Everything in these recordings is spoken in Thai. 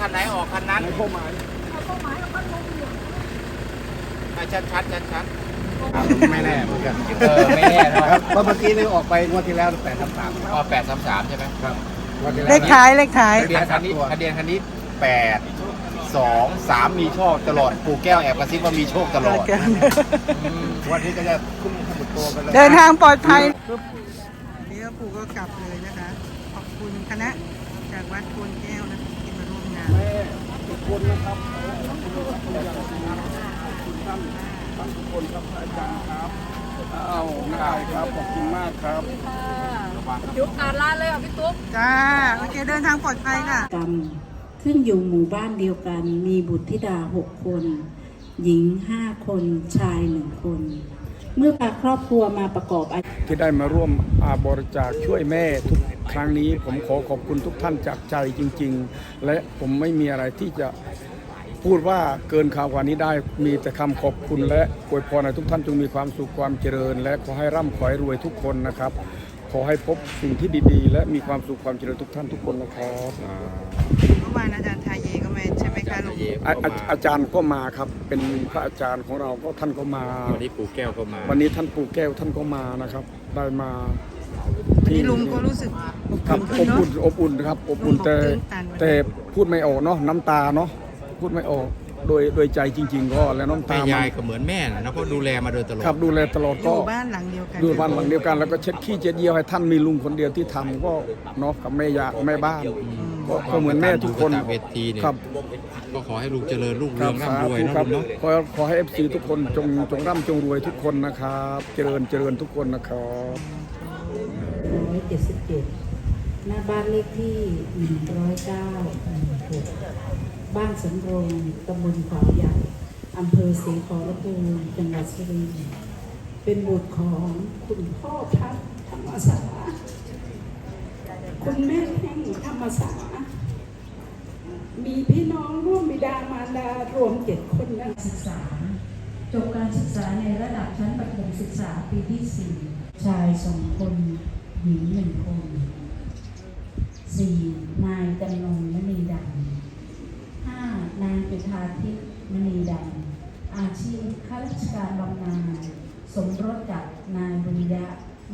คันไหนออกคันนั้นในข้อหมายชัดชัดชัดชัดไม่แน่เหมือนกันเออไม่แน่นะคครัรับบเพราะเมื่อกี้นี่ออกไปงวดที่แล้วแปดสามสามอ๋อแปดสามสามใช่ไหมครับงวดที่เลแล้วขท้ายเลขท้ายทะเบียนคันนี้ทะเบียนคันนี้แปดสองสามมีโชคตลอดปู่แก้วแอบกระซิบว่ามีโชคตลอดอืมวันนี้ก็จะขึ้นขึ้นตัวไปเลยเดินทางปลอดภัยนี่ก็ปู่ก็กลับเลยนะคะ ขอบคุณคณะจากวัดโพนแก้วนะที่ มาร่วมงานทุกคนนะครับขอบคุณทุกท่านท่านทุกคนครับอาจารย์ครับอ้าวได้ครับขอบคุณมากครับยุคการลาเลยอะพี่ตุ๊กจ้าโอเคเดินทางปลอดภัยค่ะกรรมซึ่งอยู่หมู่บ้านเดียวกัน มีบุตรธิดาหกคน หญิงห้าคนชายหนึ่งคน เมื่อพาครอบครัวมาประกอบอาชีพที่ได้มาร่วมอาบริจาคช่วยแม่ทุกครั้งนี้ ผมขอขอบคุณทุกท่านจากใจจริง ๆ และผมไม่มีอะไรที่จะพูดว่าเกินข่าวกว่านี้ได้มีแต่คำขอบคุณและอวยพรให้ทุกท่านจงมีความสุขความเจริญ และขอให้ร่ำขอให้รวยทุกคนนะครับ ขอให้พบสิ่งที่ดีๆ และมีความสุขความเจริญทุกท่านทุกคนนะครับ เมื่อวานอาจารย์ทาย ก็มาใช่ไหมคะลุงอาอาอาจารย์ก็มาครับ เป็นพระอาจารย์ของเราก็ท่านก็มา วันนี้ปู่แก้วก็มาวันนี้ท่านปู่แก้วท่านก็มานะครับ ได้มาวันนี้ลุงก็รู้สึกอบครับอุ่นอขึ้นบเนาะ อุ่นอบอุ่นครับอบอุ่นลุงบอกแต่ตื้นตันวันนี้ แต่พูดไม่ออกเนาะน้ำตาเนาะพูดไม่ออกโดยโดยใจจริง ๆ ก็แล้วน้ำแม่ตามัยายก็เหมือนแม่นะเพราะดูแลมาโดยตลอดครับดูแลตลอดอก็ยู่บ้านหลังเดียวกันดูบ้านหลังเดียวกัน แล้วก็เช็ดขี้เช็ดเยี่ยวให้ท่านมีลุงคนเดียวที่ทำก็เนาะกับแม่ยาแม่บ้านก็ก็เหมือนแม่ทุกคนเวทีเนี่ยครับ ก็ขอให้ลูกเจริญรุ่งคเรืรัอบงสาร่ำรวยธุนะครับลุงเนาะขอขอให้เอฟซีทุกคนจงจงร่ำจงรวยทุกคนนะครับ เจริญเจริญทุกคนนะครับ 177 หน้าบ้านเลขที่ 109 6บ้านสำโรงตำบลขวาวใหญ่อำเภอศรีขอรภูมิจังหวัดสุรินทร์เป็นบุตรของคุณพ่อพัฒน์ธรรมษาคุณแม่แห่งธรรมษามีพี่น้องร่วมบิดามา รวมเจ็ดคนนักศึกษา จบการศึกษาในระดับชั้นประถมศึกษาปีที่4ชายสองคนหญิงหนึ่งคน 4. นายจำนงมณีดำ 5. นางจุธาทิพย์มณีดำอาชีพข้าราชการบำนาญสมรสกับนายบุญยะ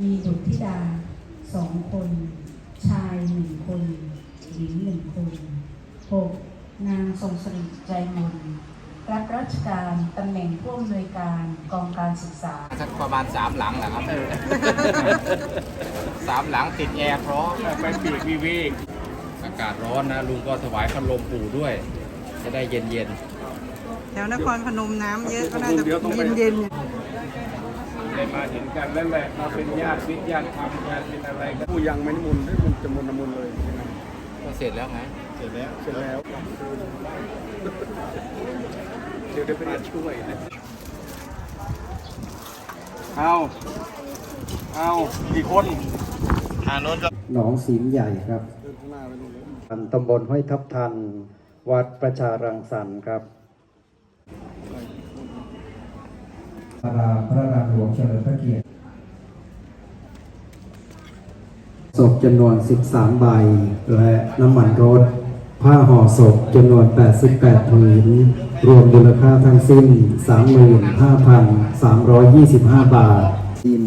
มีบุตรธิดาสองคน ชายหนึ่งคน หญิงหนึ่งคน 6. นางทรงสริใจมนรับราชการตำแหน่งผู้อำนวยการกองการศึกษาสักประมาณสามหลังแหละครับ สามหลังติดแอร์พร้อมไปปีกวิเวกอากาศร้อนนะลุงก็ถวายพัดลมปู่ด้วย จะได้เย็นเย็นแถวนครพนมน้ำเยอะก็น่าจะเย็นๆได้มาเห็นกันแล้วแหละมาเป็นญาติวิทย์ญาติธรรมญาติเป็นอะไรกันผู้ยังไม่นิมนต์ได้มันจะมนต์นมนต์เลยใช่ไหมๆก็ เสร็จแล้วไง เสร็จแล้ว เสร็จแล้ว เดี๋ยวได้ไปช่วยนะเอาเอากี่คนทางโน้นก็หนองสีมใหญ่ครับเดินข้างหน้าไปดูเลยตำบลห้วยทับทัน วัดประชารังสรรค์ครับพระพระรามหลวงเฉลิมพระเกียรติ ศพจำนวน 13 ใบ และน้ำมันรถ ผ้าห่อศพจำนวน 88ผืน รวมมูลค่าทั้งสิ้น 35,325 บาททีม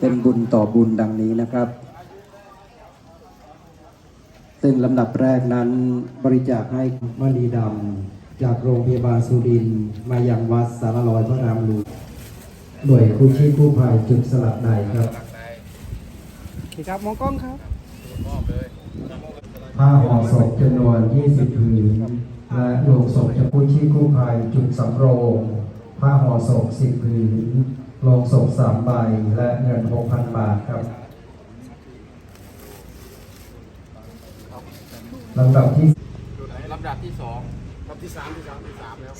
เป็นบุญต่อบุญดังนี้นะครับ ซึ่งลำดับแรกนั้นบริจาคให้มณีดำ จากโรงพยาบาลสุรินมายังวัดสารลอยพระรามหลวงหน่วยกู้ชีพกู้ภัยจุดสลักใดครับ ครับมองกล้องครับผ้าห่อศพจำนวน 20ผืนและโลงศพจากกู้ชีพกู้ภัยจุดสำโรงผ้าห่อศพ 10ผืนโลงศพ3ใบและเงิน 6,000 บาทครับลำดับที่ลำดับที่สองครับที่สามที่สามที่สามแล้ว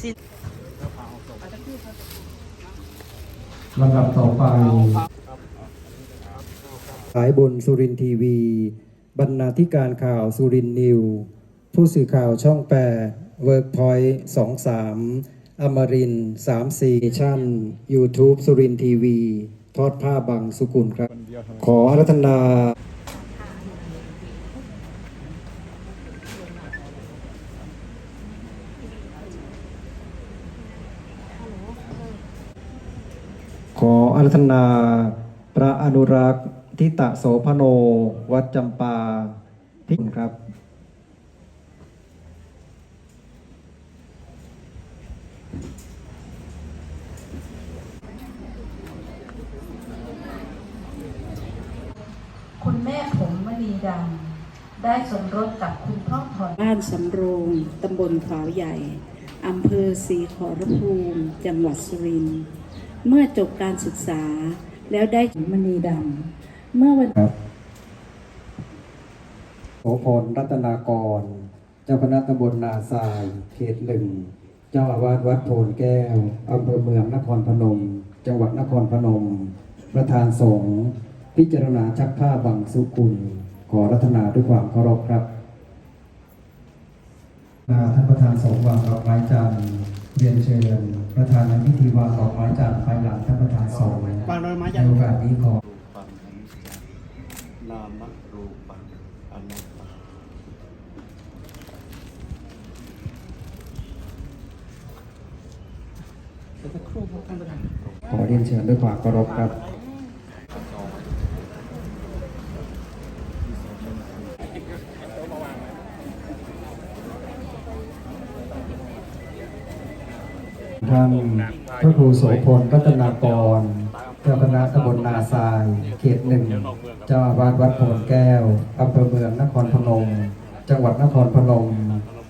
ลำดับต่อไป สายบนสุรินทีวี บรรณาธิการข่าวสุรินนิว ผู้สื่อข่าวช่องแปดเวิร์กพอยต์สองสามอมรินสามสี่ชั่น YouTube สุรินทีวี ทอดผ้าบังสุกุลครับ ขออารัธนาขออารัธนาพระอนุรักษ์ ทิตะโสพโน วัดจำปาพิณครับ คุณแม่ผมมณีดำได้สมรสกับคุณพ่อถอนบ้านสำโรงตำบลขาวใหญ่อำเภอศรีขอรภูมิ จังหวัดสุรินทร์ เมื่อจบการศึกษาแล้วได้มณีดำ เมื่อวันครับโสพลรัตนากร เจ้าคณะตำบลนาทราย เขตหนึ่ง เจ้าอาวาสวัดโพนแก้วอำเภอเมืองนครพนม จังหวัดนครพนม ประธานสงฆ์พิจารณาชักผ้าบังสุกุล ขอรัตนาด้วยความเคารพครับท่านประธานสงฆ์วางดอกไม้จันทร์เรียนเชิญ ประธานในพิธีวางดอกไม้จันทร์ภายหลังท่านประธานสงฆ์ในโอกาสนี้ขอปั นนามรูปังอนัตตาขอเรียนเชิญด้วยความเคารพครับท่านพระครูโสพลรัตนากร เจ้าคณะตำบลนาทรายเขตหนึ่งเจ้าอาวาสวัดโพนแก้วอำเภอเมืองนครพนม จังหวัดนครพนม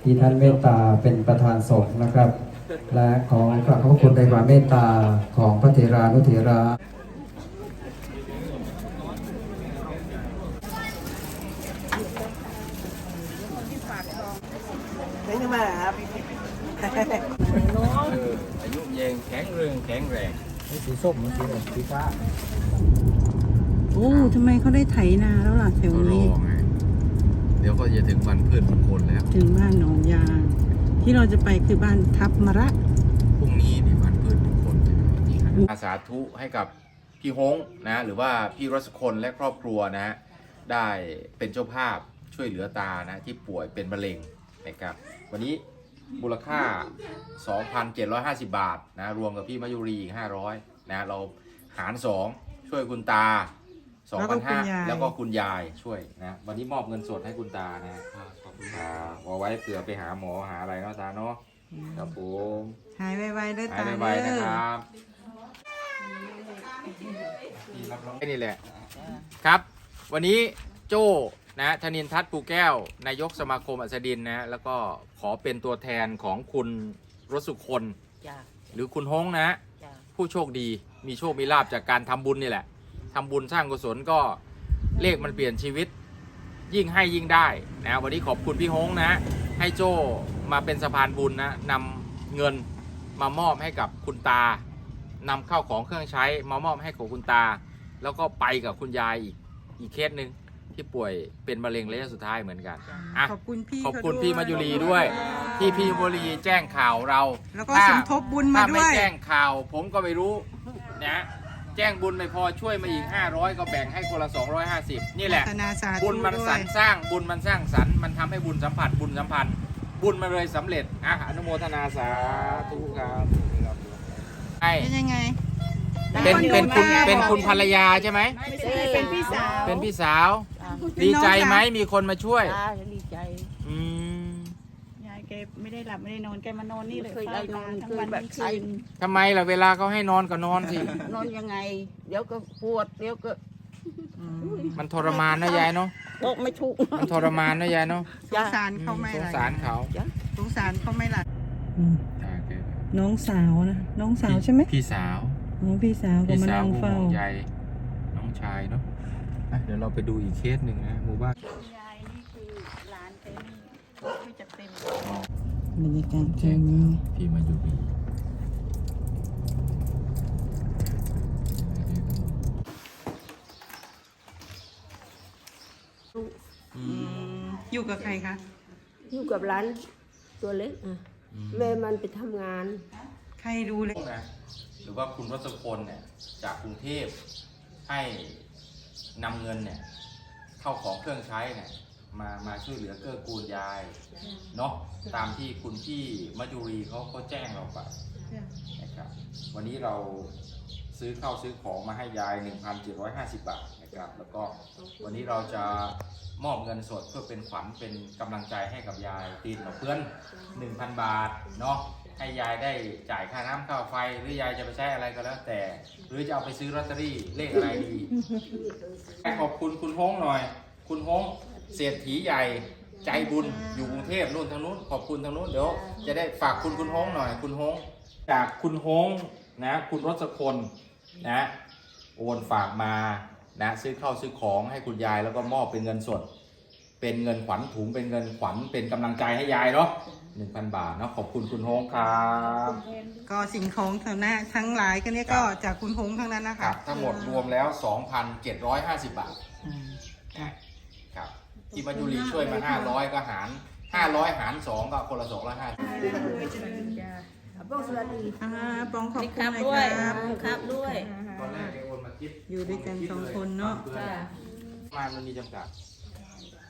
ที่ท่านเมตตาเป็นประธานสงฆ์นะครับ และขอกราบขอบพระคุณในความเมตตาของพระเถรานุเถระเป็นยังไงครับอายุยืนแข็งแรงแข็งแรง โอ้ทำไมเขาได้ไถนาแล้วล่ะแถวก็รอนี้ ไง เดี๋ยวก็จะถึงวันพืชมงคลแล้ว ถึงบ้านหนองยาง ที่เราจะไปคือบ้านทับมะระ พรุ่งนี้นี่วันพืชมงคลใช่ไหมวันที่ห้าสาธุให้กับพี่ฮงนะหรือว่าพี่รัศคนและครอบครัวนะได้เป็นเจ้าภาพช่วยเหลือตานะที่ป่วยเป็นมะเร็งนะครับวันนี้ มูลค่า 2,750 บาทนะรวมกับพี่มายุรีอีก500นะเราหาร 2 ช่วยคุณตาแล้วก็คุณยาย2,500แล้วก็คุณยายช่วยนะวันนี้มอบเงินสดให้คุณตานะขอบคุณครับเอาไว้เผื่อไปหาหมอหาอะไรเนาะตาเนาะครับผมหายไวๆได้หายตายไวๆเด้นะอครับนี่แหละครับ วันนี้โจ้ นะธนินทัศน์ปูแก้ว นายกสมาคมอัสดินนะแล้วก็ขอเป็นตัวแทนของคุณรสุคนจ้ะหรือคุณฮงนะ จ้ะผู้โชคดีมีโชคมีลาบจากการทำบุญนี่แหละทำบุญสร้างกุศลก็เลขมันเปลี่ยนชีวิต ยิ่งให้ยิ่งได้นะวันนี้ขอบคุณพี่ฮงนะ ให้โจ้มาเป็นสะพานบุญนะนำเงินมามอบให้กับคุณตานำเข้าวของเครื่องใช้มามอบให้กับคุณตา แล้วก็ไปกับคุณยายอีกอีกเคสหนึ่ง ที่ป่วยเป็นมะเร็งระยะสุดท้ายเหมือนกันอะขอบคุณพี่ขอบคุณเขพี่มายุรีด้วย ที่พี่มายุรีแจ้งข่าวเราแล้วก็ถ้าสมทบบุญมาถ้าด้ไม่วยแจ้งข่าว ผมก็ไม่รู้นะแจ้งบุญไม่พอช่วยมาอีก 500 ก็แบ่งให้คนละ 250 นี่แหละพัฒนาสาธุบุญมันด้วสรยรสร้างบุญมันสร้างสรรค์มันทำให้บุญสัมผัสบุญสัมพันธ์บุญมันเลยสำเร็จอะอนุโมทนาสาธุครับใช่เป็นยังไงเป็นเป็นคุณได้เป็นคุณภรรยาใช่ไหมไม่ใช่เป็นพี่สาวเป็นพี่สาวเป็น ดีน้องใจไหมสาวมีคนมาช่วยจ้าฉันดีใจ อืมยายแกไม่ได้หลับไม่ได้นอนแกมานอนนี่เลยเคยได้นอนทั้งคืวันนแบทั้บงใครคืนทำไมล่ะเวลาเขาให้นอนก็นอนสินอนยังไง เดี๋ยวก็ปวดเดี๋ยวก็มันทรมานนะยายเนาะบอกไม่ถูก มันทรมานนะยายเนาะสงสารเขาไหม่สงล่ะสารเขาสงสารเขาไหม่ล่ะอ่าโอเคน้องสาวนะ น้องสาวใช่ไหมพี่สาว น้องพี่สาวก็พี่มาสาวนั่งผู้เฝ้าห่วงใยน้องชายเนาะ อะเดี๋ยวเราไปดูอีกเคสหนึ่งนะหมู่บ้านยายนี่คือหลานแกนี่ไม่จะเป็นอ๋อบรรยากาศคืนนี้พี่มาอยู่บีอยู่กับใครคะ อยู่กับร้านตัวเล็กอะแม่มันไปทำงาน ใครดูเลยนะหรือว่าคุณรัศพลเนี่ยจากกรุงเทพให้ นำเงินเนี่ยเข้าของเครื่องใช้เนี่ยมามาช่วยเหลือเกื้อกูลยายเนาะตามที่คุณพี่มัจจุรีเขาเขาแจ้งเราไปนะครับวันนี้เราซื้อข้าวซื้อของมาให้ยาย 1,750 บาทนะครับ แล้วก็วันนี้เราจะมอบเงินสดเพื่อเป็นขวัญเป็นกำลังใจให้กับยายตีนกับเพื่อน 1,000 บาทเนาะ ให้ยายได้จ่ายค่าน้ำค่าไฟ หรือยายจะไปใช้อะไรก็แล้วแต่ หรือจะเอาไปซื้อลอตเตอรี่เลขอะไรดีให้ขอบคุณคุณฮงหน่อย คุณฮงเศรษฐีใหญ่ใจบุญอยู่กรุงเทพนู่นทางนู้นขอบคุณทางนู้นเดี๋ยวจะได้ฝากคุณคุณฮงหน่อย คุณฮงจากคุณฮงนะ คุณรสคนนะโอนฝากมานะซื้อข้าวซื้อของให้คุณยายแล้วก็มอบเป็นเงินสด เป็นเงินขวัญถุงเป็นเงินขวัญเป็นกำลังใจให้ยายเนาะหนึ่งพันบาทเนาะขอบคุณคุณโฮงครับก็สิ่งของทั้งหน้าทั้งหลายก็เนี่ยก็จากคุณพงษ์ทั้งนั้นนะครัคะบทั้งหมดรวมแล้ว 2,750 บาทอืมค่ะครับที่มายุรีช่วยมา 500 ก็หาร 500 หาร 2 ก็คนละ250ป้องสวัสดีอ่าปองขอบนี่คุครัณบนะด้วยครับ ครับด้วย ตอนแรกไอ้โอนมาคิดอยู่ด้วยกันสองคนเนาะ จ้มามันมีจำกัด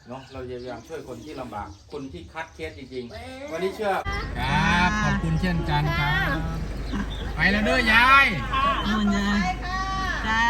เนาะเราจะพยายามช่วยคนที่ลำบาก คนที่คัดเคสจริงๆ วันนี้เชื่อครับขอบคุณเช่นกันครับ ไปแล้วเด้อยาย นู่นนะจ้า